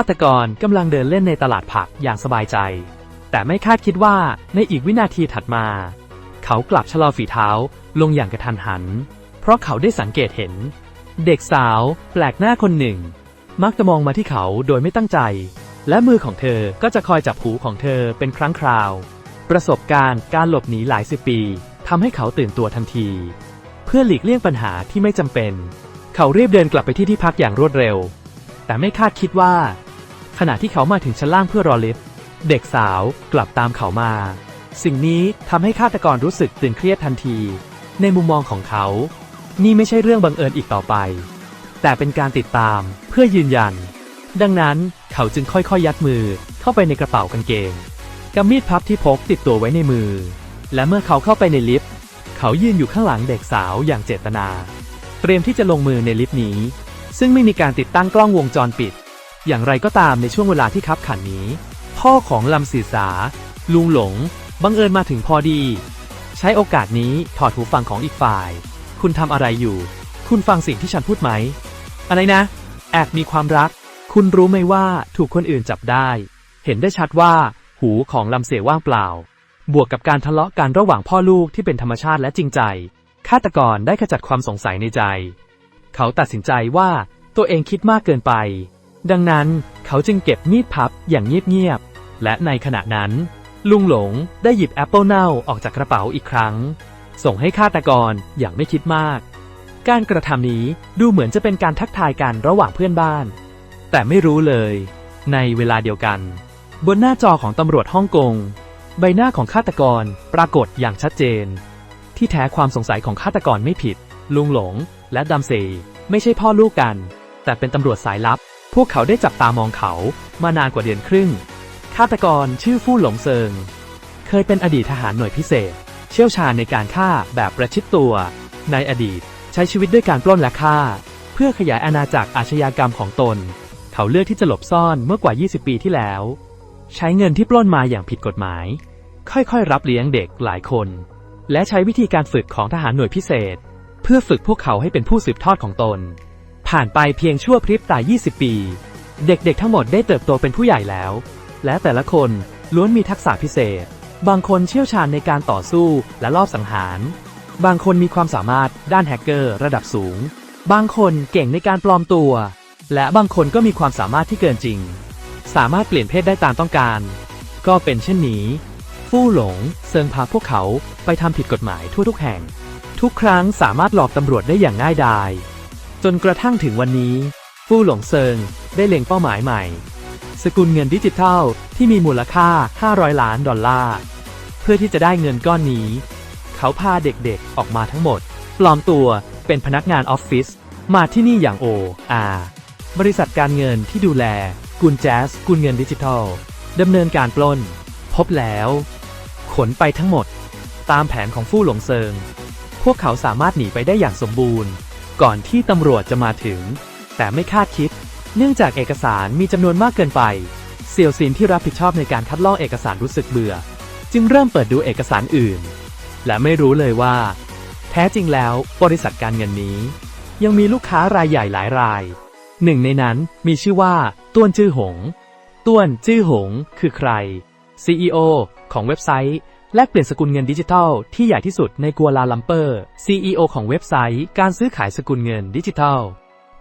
าตกรกำลังเดินเล่นในตลาดผักอย่างสบายใจ แต่ไม่คาดคิดว่าในอีกวินาทีถัดมา เขากลับชะลอฝีเท้าลงอย่างกระทันหัน เพราะเขาได้สังเกตเห็น เด็กสาวแปลกหน้าคนหนึ่ง มักจะมองมาที่เขาโดยไม่ตั้งใจ และมือของเธอก็จะคอยจับหูของเธอเป็นครั้งคราว ประสบการณ์การหลบหนีหลายสิบปีทำให้เขาตื่นตัวทันที เพื่อหลีกเลี่ยงปัญหาที่ไม่จำเป็น เขารีบเดินกลับไปที่ที่พักอย่างรวดเร็ว แต่ไม่คาดคิดว่า ขณะที่เขามาถึงชั้นล่างเพื่อรอลิฟต์เด็กสาวกลับตามเขามา สิ่งนี้ทำให้ฆาตกรรู้สึกตื่นเครียดทันที ในมุมมองของเขา นี่ไม่ใช่เรื่องบังเอิญอีกต่อไป แต่เป็นการติดตามเพื่อยืนยัน ดังนั้นเขาจึงค่อยๆยยัดมือเข้าไปในกระเป๋ากางเกงกำมีดพับที่พกติดตัวไว้ในมือ และเมื่อเขาเข้าไปในลิฟต์เขายืนอยู่ข้างหลังเด็กสาวอย่างเจตนา เตรียมที่จะลงมือในลิฟต์นี้ ซึ่งไม่มีการติดตั้งกล้องวงจรปิด อย่างไรก็ตามในช่วงเวลาที่คับขันนี้ พ่อของลำศีษาลุงหลง บังเอิญมาถึงพอดี ใช้โอกาสนี้ถอดหูฟังของอีกฝ่าย คุณทำอะไรอยู่ คุณฟังสิ่งที่ฉันพูดไหม อะไรนะ แอบมีความรัก คุณรู้ไหมว่าถูกคนอื่นจับได้ เห็นได้ชัดว่า หูของลำเสว่างเปล่า บวกกับการทะเลาะกันระหว่างพ่อลูกที่เป็นธรรมชาติและจริงใจ ฆาตกรได้ขจัดความสงสัยในใจ เขาตัดสินใจว่าตัวเองคิดมากเกินไป ดังนั้นเขาจึงเก็บมีดพับอย่างเงียบๆ และในขณะนั้น ลุงหลงได้หยิบแอปเปิลเน่าออกจากกระเป๋าอีกครั้ง ส่งให้ฆาตกรอย่างไม่คิดมาก การกระทำนี้ดูเหมือนจะเป็นการทักทายกันระหว่างเพื่อนบ้าน แต่ไม่รู้เลย ในเวลาเดียวกัน บนหน้าจอของตำรวจฮ่องกง ใบหน้าของฆาตกรปรากฏอย่างชัดเจน ที่แท้ความสงสัยของฆาตกรไม่ผิด ลุงหลงและดำเซไม่ใช่พ่อลูกกัน แต่เป็นตำรวจสายลับ พวกเขาได้จับตามองเขามานานกว่าเดือนครึ่ง ฆาตกรชื่อฟู่หลงเซิง เคยเป็นอดีตทหารหน่วยพิเศษ เชี่ยวชาญในการฆ่าแบบประชิดตัว ในอดีตใช้ชีวิตด้วยการปล้นและฆ่า เพื่อขยายอาณาจักรอาชญากรรมของตน เขาเลือกที่จะหลบซ่อนเมื่อกว่า 20 ปีที่แล้ว ใช้เงินที่ปล้นมาอย่างผิดกฎหมาย ค่อยๆ รับเลี้ยงเด็กหลายคน และใช้วิธีการฝึกของทหารหน่วยพิเศษ เพื่อฝึกพวกเขาให้เป็นผู้สืบทอดของตน ผ่านไปเพียงชั่วพริบตา 20 ปี เด็กๆทั้งหมดได้เติบโตเป็นผู้ใหญ่แล้ว และแต่ละคนล้วนมีทักษะพิเศษ บางคนเชี่ยวชาญในการต่อสู้และลอบสังหาร บางคนมีความสามารถด้านแฮกเกอร์ระดับสูง บางคนเก่งในการปลอมตัว และบางคนก็มีความสามารถที่เกินจริง สามารถเปลี่ยนเพศได้ตามต้องการ ก็เป็นเช่นนี้ ฟู่หลงเซิงพาพวกเขาไปทำผิดกฎหมายทั่วทุกแห่ง ทุกครั้งสามารถหลอกตำรวจได้อย่างง่ายดาย จนกระทั่งถึงวันนี้ ฟู่หลงเซิงได้เล็งเป้าหมายใหม่ สกุลเงินดิจิทัลที่มีมูลค่า 500 ล้านดอลลาร์ เพื่อที่จะได้เงินก้อนนี้ เขาพาเด็กๆออกมาทั้งหมด ปลอมตัวเป็นพนักงานออฟฟิศมาที่นี่อย่างโออาบริษัทการเงินที่ดูแล กุลแจสกุลเงินดิจิทัลดำเนินการปล้น พบแล้ว ขนไปทั้งหมด ตามแผนของฟู่หลงเซิง พวกเขาสามารถหนีไปได้อย่างสมบูรณ์ ก่อนที่ตำรวจจะมาถึง แต่ไม่คาดคิด เนื่องจากเอกสารมีจำนวนมากเกินไปเซียวซินที่รับผิดชอบในการคัดลอกเอกสารรู้สึกเบื่อ จึงเริ่มเปิดดูเอกสารอื่น และไม่รู้เลยว่า แท้จริงแล้วบริษัทการเงินนี้ ยังมีลูกค้ารายใหญ่หลายราย หนึ่งในนั้นมีชื่อว่าต้วนจื้อหงต้วนจื้อหง คือใคร CEO ของเว็บไซต์ แลกเปลี่ยนสกุลเงินดิจิทัล ที่ใหญ่ที่สุดในกัวลาลัมเปอร์ CEO ของเว็บไซต์ การซื้อขายสกุลเงินดิจิทัล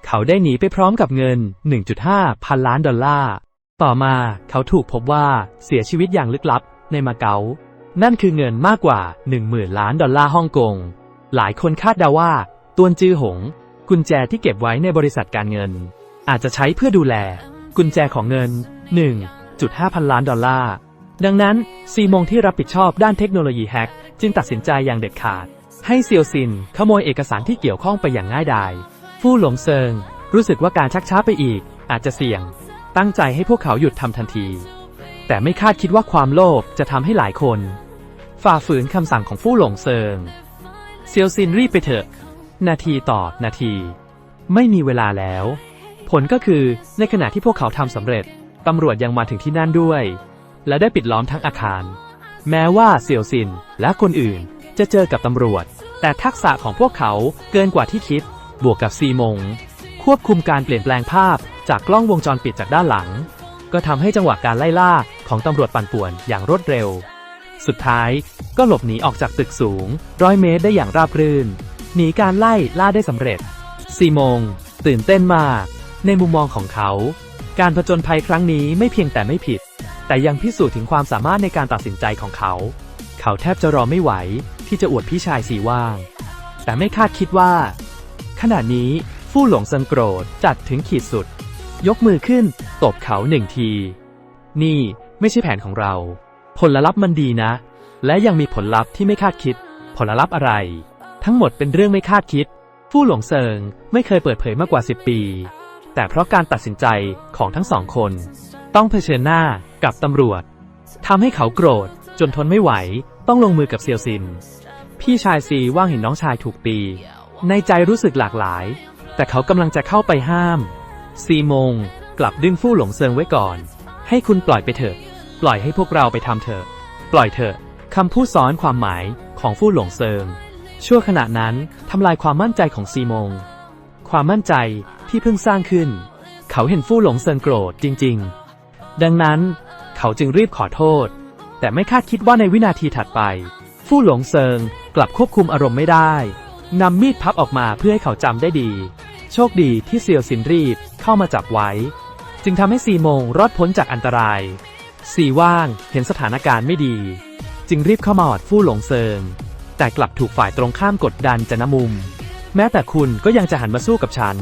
เขาได้หนีไปพร้อมกับเงิน 1.5 พันล้านดอลลาร์ ต่อมาเขาถูกพบว่าเสียชีวิตอย่างลึกลับในมาเก๊า นั่นคือเงินมากกว่า 10,000 ล้านดอลลาร์ฮ่องกง หลายคนคาดเดาว่า ตวนจือหง กุญแจที่เก็บไว้ในบริษัทการเงิน อาจจะใช้เพื่อดูแล กุญแจของเงิน 1.5 พันล้านดอลลาร์ ดังนั้นซีมงที่รับผิดชอบด้านเทคโนโลยีแฮกจึงตัดสินใจอย่างเด็ดขาด ให้เซียวซินขโมยเอกสารที่เกี่ยวข้องไปอย่างง่ายดายฟู่หลงเซิง รู้สึกว่าการชักช้าไปอีก อาจจะเสี่ยง ตั้งใจให้พวกเขาหยุดทำทันที แต่ไม่คาดคิดว่าความโลภจะทำให้หลายคน ฝ่าฝืนคำสั่งของฟู่หลงเซิงเซียวซินรีบไปเถอะ นาทีต่อนาที ไม่มีเวลาแล้ว ผลก็คือในขณะที่พวกเขาทำสำเร็จตำรวจยังมาถึงที่นั่นด้วย และได้ปิดล้อมทั้งอาคาร แม้ว่าเสี่ยวซินและคนอื่นจะเจอกับตำรวจ แต่ทักษะของพวกเขาเกินกว่าที่คิด บวกกับซีมง ควบคุมการเปลี่ยนแปลงภาพจากกล้องวงจรปิดจากด้านหลัง ก็ทำให้จังหวะการไล่ล่าของตำรวจปั่นป่วนอย่างรวดเร็ว สุดท้ายก็หลบหนีออกจากตึกสูงร้อยเมตรได้อย่างราบรื่น หนีการไล่ล่าได้สำเร็จซีมง ตื่นเต้นมาก ในมุมมองของเขา การผจญภัยครั้งนี้ไม่เพียงแต่ไม่ผิด แต่ยังพิสูจน์ถึงความสามารถในการตัดสินใจของเขา เขาแทบจะรอไม่ไหวที่จะอวดพี่ชายสีว่าง แต่ไม่คาดคิดว่า ขณะนี้ฟู่หลงเซิงโกรธจัดถึงขีดสุด ยกมือขึ้น ตบเขาหนึ่งที นี่ไม่ใช่แผนของเรา ผลลัพธ์มันดีนะ และยังมีผลลัพธ์ที่ไม่คาดคิด ผลลัพธ์อะไร ทั้งหมดเป็นเรื่องไม่คาดคิด ฟู่หลงเซิงไม่เคยเปิดเผยมากกว่า 10 ปี แต่เพราะการตัดสินใจของทั้งสองคน ต้องเผชิญหน้า กับตำรวจทำให้เขาโกรธ จนทนไม่ไหว ต้องลงมือกับเซียวซิน พี่ชายซีว่างเห็นน้องชายถูกตี ในใจรู้สึกหลากหลาย แต่เขากำลังจะเข้าไปห้ามซีมง กลับดึงฟู่หลงเซิงไว้ก่อน ให้คุณปล่อยไปเถอะ ปล่อยให้พวกเราไปทำเถอะ ปล่อยเถอะคำพูดซ้อนความหมายของฟู่หลงเซิง ชั่วขณะนั้นทำลายความมั่นใจของซีมง ความมั่นใจที่เพิ่งสร้างขึ้น เขาเห็นฟู่หลงเซิงโกรธจริง ๆ ดังนั้น เขาจึงรีบขอโทษ แต่ไม่คาดคิดว่าในวินาทีถัดไป ฟู่หลงเซิงกลับควบคุมอารมณ์ไม่ได้นำมีดพับออกมาเพื่อให้เขาจำได้ดี โชคดีที่เซียวซินรีบเข้ามาจับไว้ จึงทำให้ซีมงรอดพ้นจากอันตรายซีว่างเห็นสถานการณ์ไม่ดี จึงรีบเข้ามาอดฟู่หลงเซิง แต่กลับถูกฝ่ายตรงข้ามกดดันจะนมุม แม้แต่คุณก็ยังจะหันมาสู้กับฉัน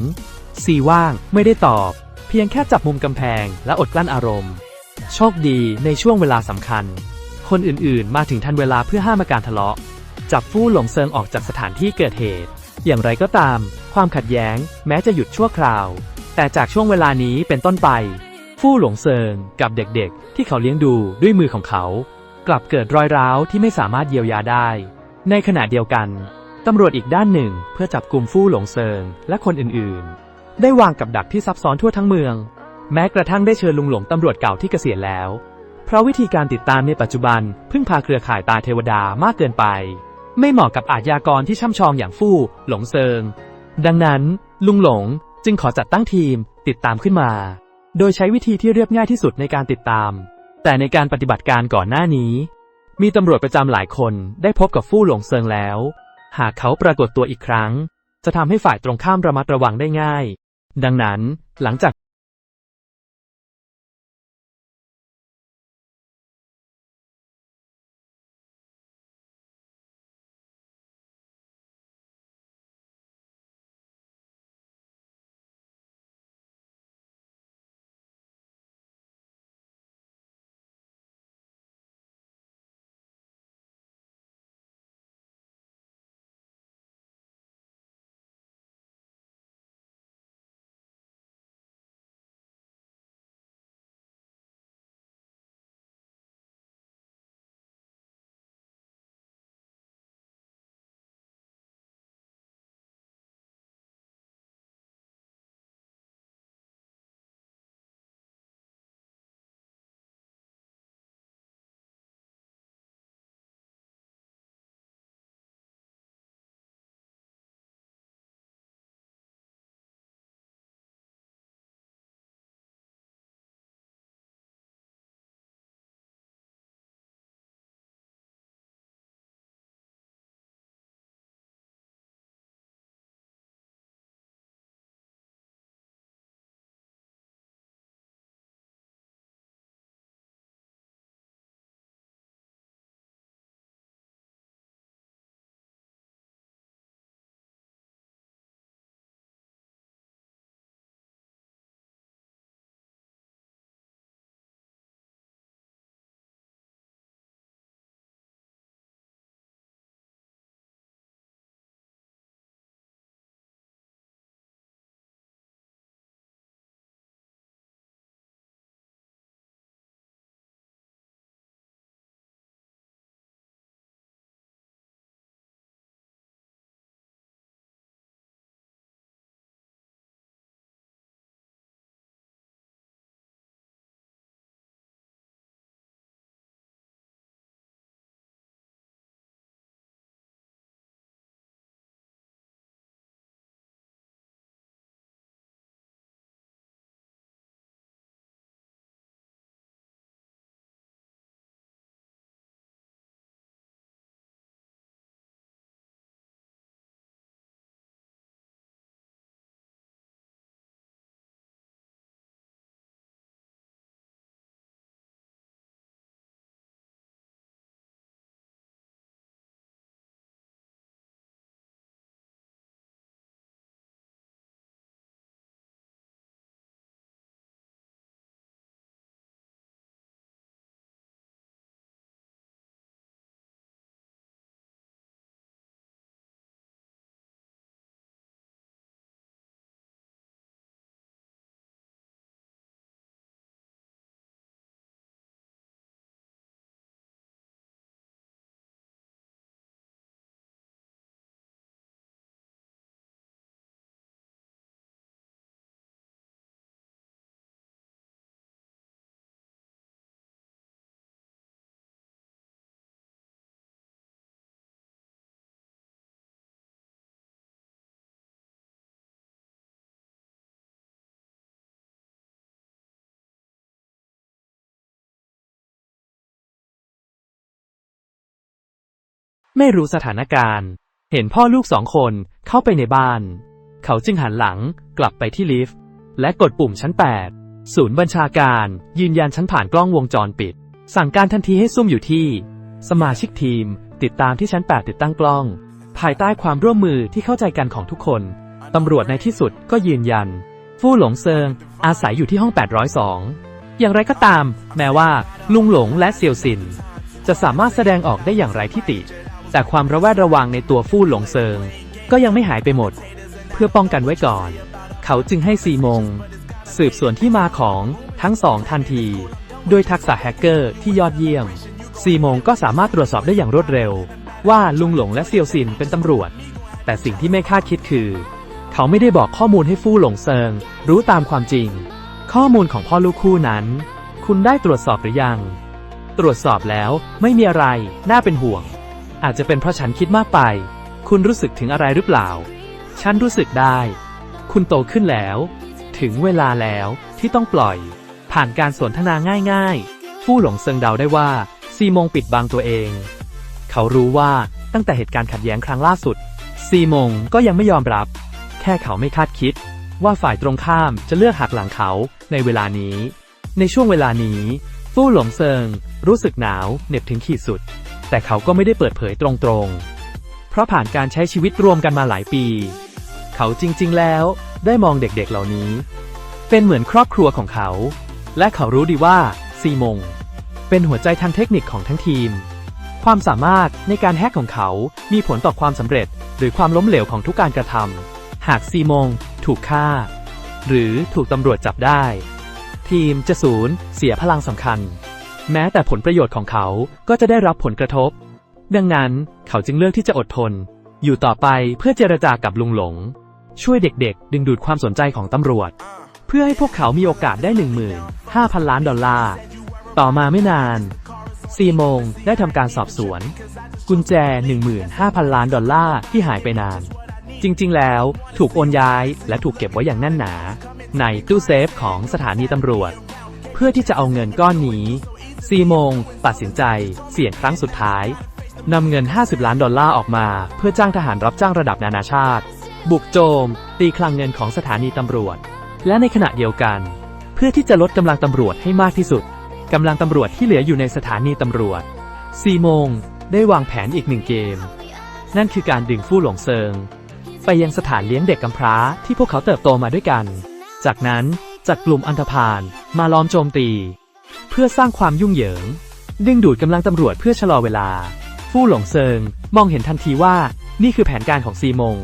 ซีว่างไม่ได้ตอบ เพียงแค่จับมุมกำแพงและอดกลั้นอารมณ์ โชคดีในช่วงเวลาสำคัญ คนอื่นๆ มาถึงทันเวลาเพื่อห้ามอาการทะเลาะ จับฟู่หลงเซิงออกจากสถานที่เกิดเหตุ อย่างไรก็ตาม ความขัดแย้ง แม้จะหยุดชั่วคราว แต่จากช่วงเวลานี้เป็นต้นไป ฟู่หลงเซิงกับเด็กๆ ที่เขาเลี้ยงดูด้วยมือของเขา กลับเกิดรอยร้าวที่ไม่สามารถเยียวยาได้ ในขณะเดียวกันตำรวจอีกด้านหนึ่งเพื่อจับกลุ่มฟู่หลงเซิงและคนอื่นๆ ได้วางกับดักที่ซับซ้อนทั่วทั้งเมือง แม้กระทั่งได้เชิญลุงหลงตำรวจเก่าที่เกษียณแล้ว เพราะวิธีการติดตามในปัจจุบัน พึ่งพาเครือข่ายตาเทวดามากเกินไป ไม่เหมาะกับอาชญากรที่ช่ำชองอย่างฟู่หลงเซิง ดังนั้น ลุงหลงจึงขอจัดตั้งทีมติดตามขึ้นมา โดยใช้วิธีที่เรียบง่ายที่สุดในการติดตาม แต่ในการปฏิบัติการก่อนหน้านี้ มีตำรวจประจำหลายคนได้พบกับฟู่หลงเซิงแล้ว หากเขาปรากฏตัวอีกครั้ง จะทำให้ฝ่ายตรงข้ามระมัดระวังได้ง่าย ดังนั้นหลังจาก ไม่รู้สถานการณ์ เห็นพ่อลูกสองคนเข้าไปในบ้าน เขาจึงหันหลังกลับไปที่ลิฟต์และกดปุ่มชั้น 8 ศูนย์บัญชาการยืนยันชั้นผ่านกล้องวงจรปิด สั่งการทันทีให้ซุ่มอยู่ที่ สมาชิกทีม ติดตามที่ชั้น 8 ติดตั้งกล้อง ภายใต้ความร่วมมือที่เข้าใจกันของทุกคน ตำรวจในที่สุดก็ยืนยัน ฟู่หลงเซิง อาศัยอยู่ที่ห้อง 802 อย่างไรก็ตาม แม้ว่า ลุงหลงและเซียวซิน จะสามารถแสดงออกได้อย่างไรที่ติ แต่ความระแวดระวังในตัวฟู่หลงเซิง ก็ยังไม่หายไปหมด เพื่อป้องกันไว้ก่อน เขาจึงให้ซีมง สืบสวนที่มาของทั้งสองทันที โดยทักษะแฮกเกอร์ที่ยอดเยี่ยม ซีมงก็สามารถตรวจสอบได้อย่างรวดเร็ว ว่าลุงหลงและเซียวซินเป็นตำรวจ แต่สิ่งที่ไม่คาดคิดคือ เขาไม่ได้บอกข้อมูลให้ฟู่หลงเซิง รู้ตามความจริง ข้อมูลของพ่อลูกคู่นั้น คุณได้ตรวจสอบหรือยัง ตรวจสอบแล้วไม่มีอะไรน่าเป็นห่วง อาจจะเป็นเพราะฉันคิดมากไป คุณรู้สึกถึงอะไรหรือเปล่า ฉันรู้สึกได้ คุณโตขึ้นแล้ว ถึงเวลาแล้วที่ต้องปล่อย ผ่านการสนทนาง่ายๆฟู่หลงเซิงเดาได้ว่าซีมงปิดบังตัวเอง เขารู้ว่าตั้งแต่เหตุการณ์ขัดแย้งครั้งล่าสุด ซีมงก็ยังไม่ยอมรับ แค่เขาไม่คาดคิด ว่าฝ่ายตรงข้ามจะเลือกหักหลังเขาในเวลานี้ ในช่วงเวลานี้ ฟู่หลงเซิงรู้สึกหนาวเหน็บถึงขีดสุด แต่เขาก็ไม่ได้เปิดเผยตรงๆ เพราะผ่านการใช้ชีวิตรวมกันมาหลายปี เขาจริงๆแล้วได้มองเด็กๆเหล่านี้ เป็นเหมือนครอบครัวของเขา และเขารู้ดีว่าซีมง เป็นหัวใจทางเทคนิคของทั้งทีม ความสามารถในการแฮกของเขามีผลต่อความสำเร็จ หรือความล้มเหลวของทุกการกระทำหากซีมง ถูกฆ่า หรือถูกตำรวจจับได้ ทีมจะสูญเสียพลังสำคัญ แม้แต่ผลประโยชน์ของเขาก็จะได้รับผลกระทบ ดังนั้นเขาจึงเลือกที่จะอดทน อยู่ต่อไปเพื่อเจรจากับลุงหลง ช่วยเด็กๆ ดึงดูดความสนใจของตำรวจ เพื่อให้พวกเขามีโอกาสได้ 15,000 ล้านดอลลาร์ ต่อมาไม่นานซีโมงได้ทำการสอบสวน กุญแจ 15,000 ล้านดอลลาร์ที่หายไปนาน จริงๆ แล้วถูกโอนย้ายและถูกเก็บไว้อย่างแน่นหนา ในตู้เซฟของสถานีตำรวจ เพื่อที่จะเอาเงินก้อนนี้ ซีโมง ตัดสินใจ เสี่ยงครั้งสุดท้าย นำเงิน 50 ล้านดอลลาร์ออกมา เพื่อจ้างทหารรับจ้างระดับนานาชาติ บุกโจม ตีคลังเงินของสถานีตำรวจ และในขณะเดียวกัน เพื่อที่จะลดกำลังตำรวจให้มากที่สุดกำลังตำรวจที่เหลืออยู่ในสถานีตำรวจซีโมง ได้วางแผนอีกหนึ่งเกม นั่นคือการดึงฟู่หลงเซิง ไปยังสถานเลี้ยงเด็กกำพร้าที่พวกเขาเติบโตมาด้วยกัน จากนั้นจัดกลุ่มอันธพาลมาล้อมโจมตี เพื่อสร้างความยุ่งเหยิง ดึงดูดกำลังตำรวจเพื่อชะลอเวลา ฟู่หลงเซิง มองเห็นทันทีว่านี่คือแผนการของซีมง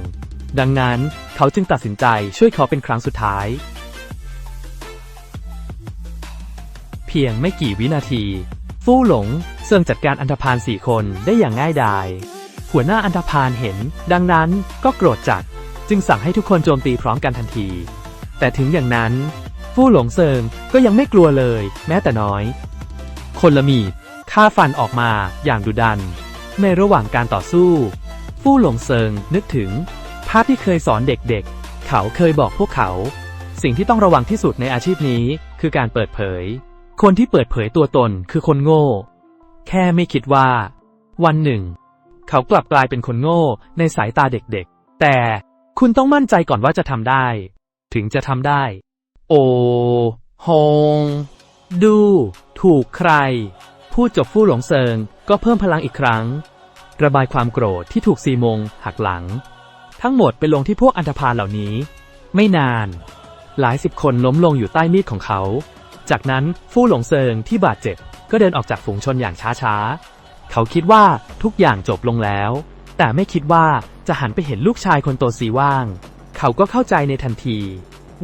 ดังนั้นเขาจึงตัดสินใจช่วยเขาเป็นครั้งสุดท้าย เพียงไม่กี่วินาที ฟู่หลงเซิงจัดการอันธพาลสี่คนได้อย่างง่ายดายหัวหน้าอันธพาลเห็น ดังนั้นก็โกรธจัด จึงสั่งให้ทุกคนโจมตีพร้อมกันทันที แต่ถึงอย่างนั้น ฟู่หลงเซิงก็ยังไม่กลัวเลย แม้แต่น้อย คนละมีดฆ่าฟันออกมาอย่างดุดัน ในระหว่างการต่อสู้ฟู่หลงเซิงนึกถึง ภาพที่เคยสอนเด็กๆ เขาเคยบอกพวกเขา สิ่งที่ต้องระวังที่สุดในอาชีพนี้คือการเปิดเผย คนที่เปิดเผยตัวตนคือคนโง่ แค่ไม่คิดว่า วันหนึ่ง เขากลับกลายเป็นคนโง่ในสายตาเด็กๆ แต่คุณต้องมั่นใจก่อนว่าจะทำได้ ถึงจะทำได้ โอฮงดู ถูกใคร พูดจบฟู่หลงเซิงก็เพิ่มพลังอีกครั้ง ระบายความโกรธที่ถูกซีมงหักหลัง ทั้งหมดไปลงที่พวกอันธพาลเหล่านี้ ไม่นาน หลายสิบคนล้มลงอยู่ใต้มีดของเขา จากนั้นฟู่หลงเซิงที่บาดเจ็บก็เดินออกจากฝูงชนอย่างช้าๆ เขาคิดว่าทุกอย่างจบลงแล้ว แต่ไม่คิดว่าจะหันไปเห็นลูกชายคนโตสีว่าง เขาก็เข้าใจในทันที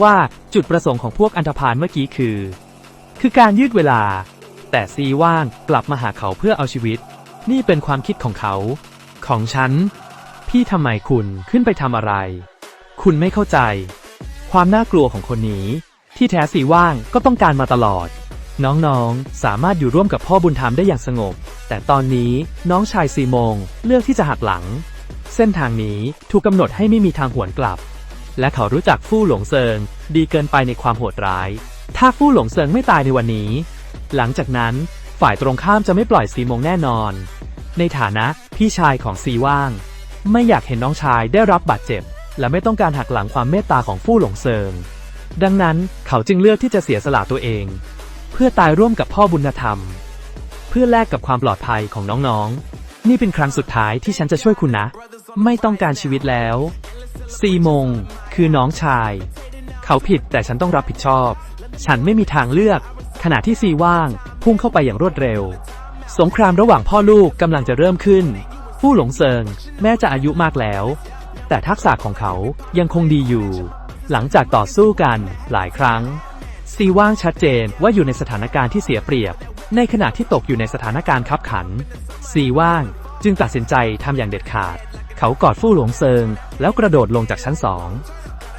ว่าจุดประสงค์ของพวกอันธพาลเมื่อกี้คือ คือการยืดเวลา แต่ซีว่างกลับมาหาเขาเพื่อเอาชีวิต นี่เป็นความคิดของเขา ของฉัน พี่ทำไมคุณขึ้นไปทำอะไร คุณไม่เข้าใจ ความน่ากลัวของคนนี้ ที่แท้สีว่างก็ต้องการมาตลอด น้องๆ สามารถอยู่ร่วมกับพ่อบุญธรรมได้อย่างสงบ แต่ตอนนี้น้องชายซีมงเลือกที่จะหักหลัง เส้นทางนี้ถูกกำหนดให้ไม่มีทางหวนกลับ และเขารู้จักฟู่หลงเซิง ดีเกินไปในความโหดร้าย ถ้าฟู่หลงเซิงไม่ตายในวันนี้ หลังจากนั้นฝ่ายตรงข้ามจะไม่ปล่อยซีมงแน่นอน ในฐานะพี่ชายของซีว่าง ไม่อยากเห็นน้องชายได้รับบาดเจ็บ และไม่ต้องการหักหลังความเมตตาของฟู่หลงเซิง ดังนั้นเขาจึงเลือกที่จะเสียสละตัวเอง เพื่อตายร่วมกับพ่อบุญธรรม เพื่อแลกกับความปลอดภัยของน้องๆนี่เป็นครั้งสุดท้ายที่ฉันจะช่วยคุณนะ ไม่ต้องการชีวิตแล้ว ซีมง คือน้องชาย เขาผิดแต่ฉันต้องรับผิดชอบ ฉันไม่มีทางเลือก ขณะที่ซีว่าง พุ่งเข้าไปอย่างรวดเร็ว สงครามระหว่างพ่อลูกกำลังจะเริ่มขึ้นฟู่หลงเซิง แม้จะอายุมากแล้ว แต่ทักษะของเขายังคงดีอยู่ หลังจากต่อสู้กันหลายครั้ง ซีว่างชัดเจนว่าอยู่ในสถานการณ์ที่เสียเปรียบ ในขณะที่ตกอยู่ในสถานการณ์คับขัน ซีว่างจึงตัดสินใจทำอย่างเด็ดขาด เขากอดฟู่หลงเซิง แล้วกระโดดลงจากชั้นสอง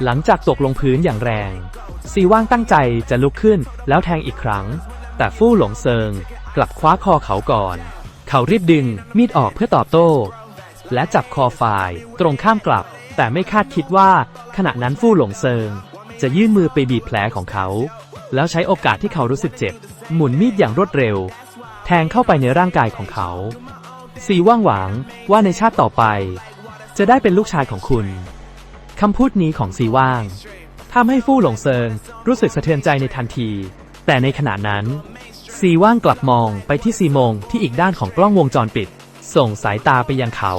หลังจากตกลงพื้นอย่างแรง ซีว่างตั้งใจจะลุกขึ้นแล้วแทงอีกครั้ง แต่ฟู่หลงเซิงกลับคว้าคอเขาก่อน เขารีบดึงมีดออกเพื่อตอบโต้ และจับคอฝ่ายตรงข้ามกลับ แต่ไม่คาดคิดว่าขณะนั้นฟู่หลงเซิง จะยื่นมือไปบีบแผลของเขา แล้วใช้โอกาสที่เขารู้สึกเจ็บ หมุนมีดอย่างรวดเร็ว แทงเข้าไปในร่างกายของเขา ซีว่างหวังว่าในชาติต่อไป จะได้เป็นลูกชายของคุณคำพูดนี้ของซีว่างทำให้ฟู่หลงเซิงรู้สึกสะเทือนใจในทันที แต่ในขณะนั้น ซีว่างกลับมองไปที่ซีมงที่อีกด้านของกล้องวงจรปิด ส่งสายตาไปยังเขา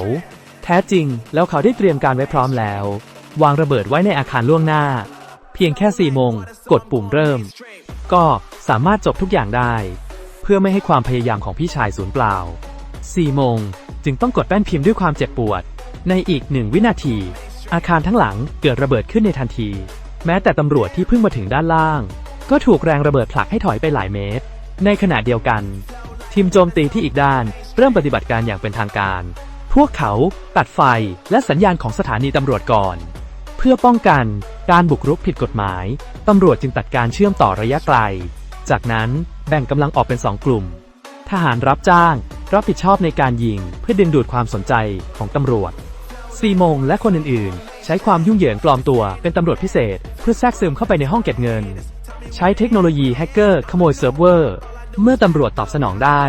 แท้จริงแล้วเขาได้เตรียมการไว้พร้อมแล้ว วางระเบิดไว้ในอาคารล่วงหน้า เพียงแค่ซีมงกดปุ่มเริ่ม ก็สามารถจบทุกอย่างได้ เพื่อไม่ให้ความพยายามของพี่ชายสูญเปล่า ซีมง จึงต้องกดแป้นพิมพ์ด้วยความเจ็บปวด ในอีกหนึ่งวินาที อาคารทั้งหลังเกิดระเบิดขึ้นในทันที แม้แต่ตำรวจที่เพิ่งมาถึงด้านล่าง ก็ถูกแรงระเบิดผลักให้ถอยไปหลายเมตร ในขณะเดียวกัน ทีมโจมตีที่อีกด้านเริ่มปฏิบัติการอย่างเป็นทางการ พวกเขาตัดไฟและสัญญาณของสถานีตำรวจก่อน เพื่อป้องกันการบุกรุกผิดกฎหมาย ตำรวจจึงตัดการเชื่อมต่อระยะไกล จากนั้นแบ่งกำลังออกเป็นสองกลุ่ม ทหารรับจ้าง รับผิดชอบในการยิง เพื่อดึงดูดความสนใจของตำรวจซีมงและคนอื่นๆ ใช้ความยุ่งเหยิงปลอมตัวเป็นตำรวจพิเศษ เพื่อแทรกซึมเข้าไปในห้องเก็บเงิน ใช้เทคโนโลยีแฮกเกอร์ขโมยเซิร์ฟเวอร์ เมื่อตำรวจตอบสนองได้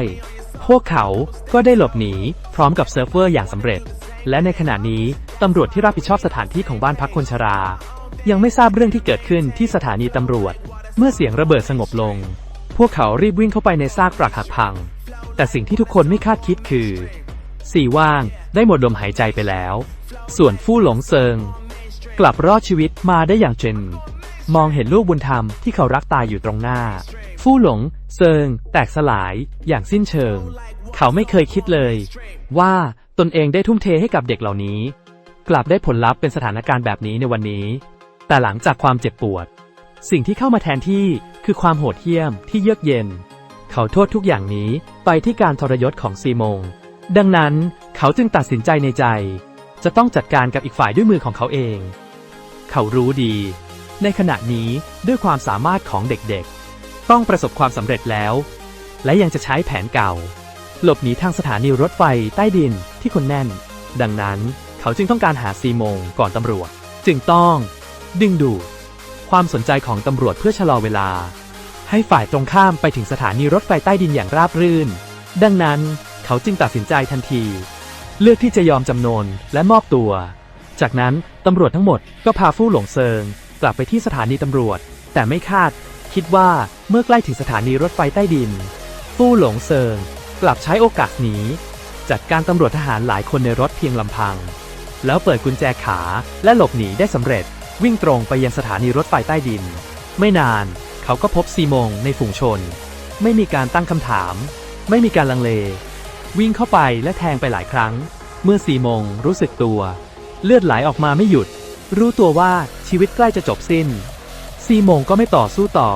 พวกเขาก็ได้หลบหนีพร้อมกับเซิร์ฟเวอร์อย่างสำเร็จ และในขณะนี้ตำรวจที่รับผิดชอบสถานที่ของบ้านพักคนชรา ยังไม่ทราบเรื่องที่เกิดขึ้นที่สถานีตำรวจ เมื่อเสียงระเบิดสงบลง วกเขารีบวิ่งเข้าไปในซากปรักหักพัง แต่สิ่งที่ทุกคนไม่คาดคิดคือ สีว่างได้หมดลมหายใจไปแล้ว ส่วนฟู่หลงเซิง กลับรอดชีวิตมาได้อย่างเจนมองเห็นลูกบุญธรรมที่เขารักตายอยู่ตรงหน้า ฟู่หลง เซิง แตกสลาย อย่างสิ้นเชิง เขาไม่เคยคิดเลย ว่าตนเองได้ทุ่มเทให้กับเด็กเหล่านี้ กลับได้ผลลัพธ์เป็นสถานการณ์แบบนี้ในวันนี้ แต่หลังจากความเจ็บปวด สิ่งที่เข้ามาแทนที่คือความโหดเหี้ยมที่เยือกเย็น เขาโทษทุกอย่างนี้ไปที่การทรยศของซีมง ดังนั้นเขาจึงตัดสินใจในใจ จะต้องจัดการกับอีกฝ่ายด้วยมือของเขาเอง เขารู้ดี ในขณะนี้ด้วยความสามารถของเด็กๆ ต้องประสบความสำเร็จแล้ว และยังจะใช้แผนเก่า หลบหนีทางสถานีรถไฟใต้ดินที่คนแน่น ดังนั้นเขาจึงต้องการหาซีมงก่อนตำรวจ จึงต้อง ดึงดูด ความสนใจของตำรวจเพื่อชะลอเวลา ให้ฝ่ายตรงข้ามไปถึงสถานีรถไฟใต้ดินอย่างราบรื่น ดังนั้นเขาจึงตัดสินใจทันที เลือกที่จะยอมจำนนและมอบตัว จากนั้นตำรวจทั้งหมดก็พาฟู่หลงเซิง กลับไปที่สถานีตำรวจ แต่ไม่คาด คิดว่าเมื่อใกล้ถึงสถานีรถไฟใต้ดิน ฟู่หลงเซิง กลับใช้โอกาสนี้ จัดการตำรวจทหารหลายคนในรถเพียงลำพัง แล้วเปิดกุญแจขาและหลบหนีได้สำเร็จ วิ่งตรงไปยังสถานีรถไฟใต้ดิน ไม่นานเขาก็พบซีมงในฝูงชน ไม่มีการตั้งคำถาม ไม่มีการลังเล วิ่งเข้าไปและแทงไปหลายครั้ง เมื่อซีมงรู้สึกตัว เลือดไหลออกมาไม่หยุด รู้ตัวว่าชีวิตใกล้จะจบสิ้น ซีมงก็ไม่ต่อสู้ต่อ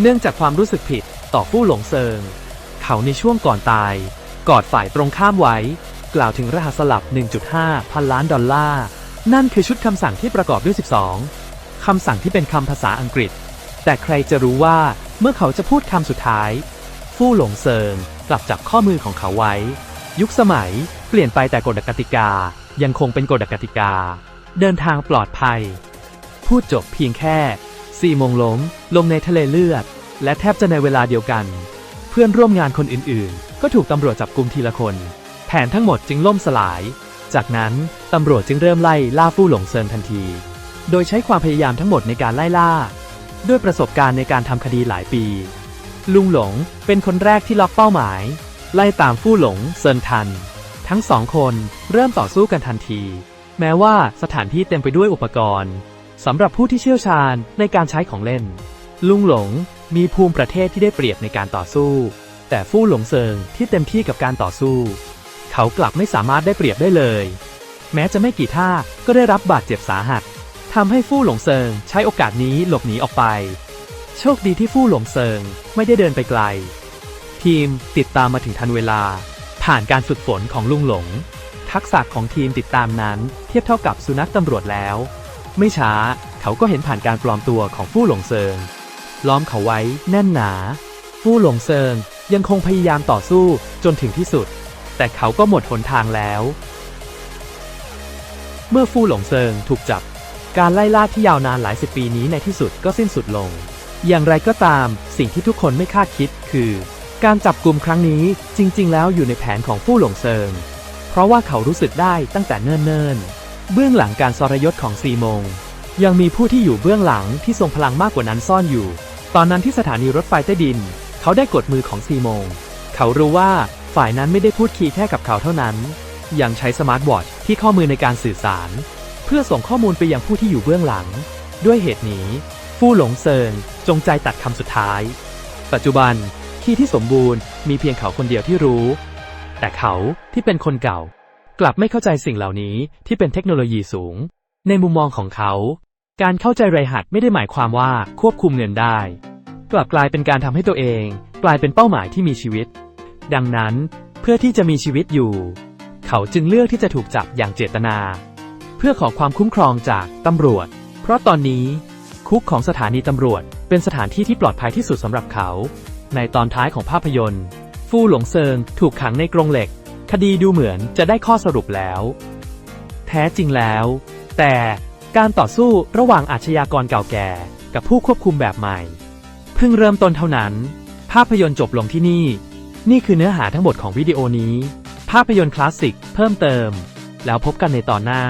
เนื่องจากความรู้สึกผิดต่อฟู่หลงเซิง เขาในช่วงก่อนตาย กอดฝ่ายตรงข้ามไว้ กล่าวถึงรหัสสลับ 1.5 พันล้านดอลลาร์ นั่นคือชุดคำสั่งที่ประกอบด้วย 12 คำสั่งที่เป็นคำภาษาอังกฤษ แต่ใครจะรู้ว่าเมื่อเขาจะพูดคำสุดท้าย ฟู่หลงเซิงกลับจับข้อมือของเขาไว้ ยุคสมัยเปลี่ยนไปแต่กฎกติกายังคงเป็นกฎกติกา เดินทางปลอดภัย พูดจบเพียงแค่สี่โมงล้ม ลงในทะเลเลือด และแทบจะในเวลาเดียวกัน เพื่อนร่วมงานคนอื่นๆ ก็ถูกตำรวจจับกุมทีละคน แผนทั้งหมดจึงล่มสลาย จากนั้นตำรวจจึงเริ่มไล่ล่าฟู่หลงเซิงทันที โดยใช้ความพยายามทั้งหมดในการไล่ล่า ด้วยประสบการณ์ในการทำคดีหลายปี ลุงหลงเป็นคนแรกที่ล็อกเป้าหมาย ไล่ตามฟู่หลงเซินทัน ทั้งสองคนเริ่มต่อสู้กันทันที แม้ว่าสถานที่เต็มไปด้วยอุปกรณ์สำหรับผู้ที่เชี่ยวชาญในการใช้ของเล่น ลุงหลงมีภูมิประเทศที่ได้เปรียบในการต่อสู้ แต่ฟู่หลงเซิงที่เต็มที่กับการต่อสู้ เขากลับไม่สามารถได้เปรียบได้เลย แม้จะไม่กี่ท่าก็ได้รับบาดเจ็บสาหัสทำให้ฟู่หลงเซิงใช้โอกาสนี้หลบหนีออกไป โชคดีที่ฟู่หลงเซิงไม่ได้เดินไปไกล ทีมติดตามมาถึงทันเวลา ผ่านการฝึกฝนของลุงหลง ทักษะของทีมติดตามนั้น เทียบเท่ากับสุนัขตำรวจแล้ว ไม่ช้าเขาก็เห็นผ่านการปลอมตัวของฟู่หลงเซิง ล้อมเขาไว้แน่นหนา ฟู่หลงเซิงยังคงพยายามต่อสู้จนถึงที่สุด แต่เขาก็หมดหนทางแล้ว เมื่อฟู่หลงเซิงถูกจับ การไล่ล่าที่ยาวนานหลายสิบปีนี้ในที่สุดก็สิ้นสุดลง อย่างไรก็ตามสิ่งที่ทุกคนไม่คาดคิดคือ การจับกลุ่มครั้งนี้จริง ๆ แล้วอยู่ในแผนของฟู่หลงเซิง เพราะว่าเขารู้สึกได้ตั้งแต่เนิ่นๆ เบื้องหลังการสรยศของซีมง ยังมีผู้ที่อยู่เบื้องหลังที่ทรงพลังมากกว่านั้นซ่อนอยู่ ตอนนั้นที่สถานีรถไฟใต้ดิน เขาได้กดมือของซีมง เขารู้ว่า ฝ่ายนั้นไม่ได้พูดคีย์แค่กับเขาเท่านั้น ยังใช้สมาร์ทวอทที่ข้อมือในการสื่อสาร เพื่อส่งข้อมูลไปยังผู้ที่อยู่เบื้องหลัง ด้วยเหตุนี้ ฟู่หลงเซิงจงใจตัดคำสุดท้าย ปัจจุบันคีย์ที่สมบูรณ์มีเพียงเขาคนเดียวที่รู้ แต่เขาที่เป็นคนเก่า กลับไม่เข้าใจสิ่งเหล่านี้ที่เป็นเทคโนโลยีสูง ในมุมมองของเขา การเข้าใจรหัสไม่ได้หมายความว่าควบคุมเงินได้ กลับกลายเป็นการทำให้ตัวเอง กลายเป็นเป้าหมายที่มีชีวิต ดังนั้น เพื่อที่จะมีชีวิตอยู่ เขาจึงเลือกที่จะถูกจับอย่างเจตนา เพื่อขอความคุ้มครองจากตำรวจ เพราะตอนนี้ คุกของสถานีตำรวจ เป็นสถานที่ที่ปลอดภัยที่สุดสำหรับเขา ในตอนท้ายของภาพยนตร์ ฟู่หลงเซิงถูกขังในกรงเหล็ก คดีดูเหมือนจะได้ข้อสรุปแล้ว แท้จริงแล้ว แต่การต่อสู้ระหว่างอาชญากรเก่าแก่ กับผู้ควบคุมแบบใหม่ เพิ่งเริ่มต้นเท่านั้น ภาพยนตร์จบลงที่นี่ นี่คือเนื้อหาทั้งหมดของวิดีโอนี้ ภาพยนตร์คลาสสิกเพิ่มเติม แล้วพบกันในตอนหน้า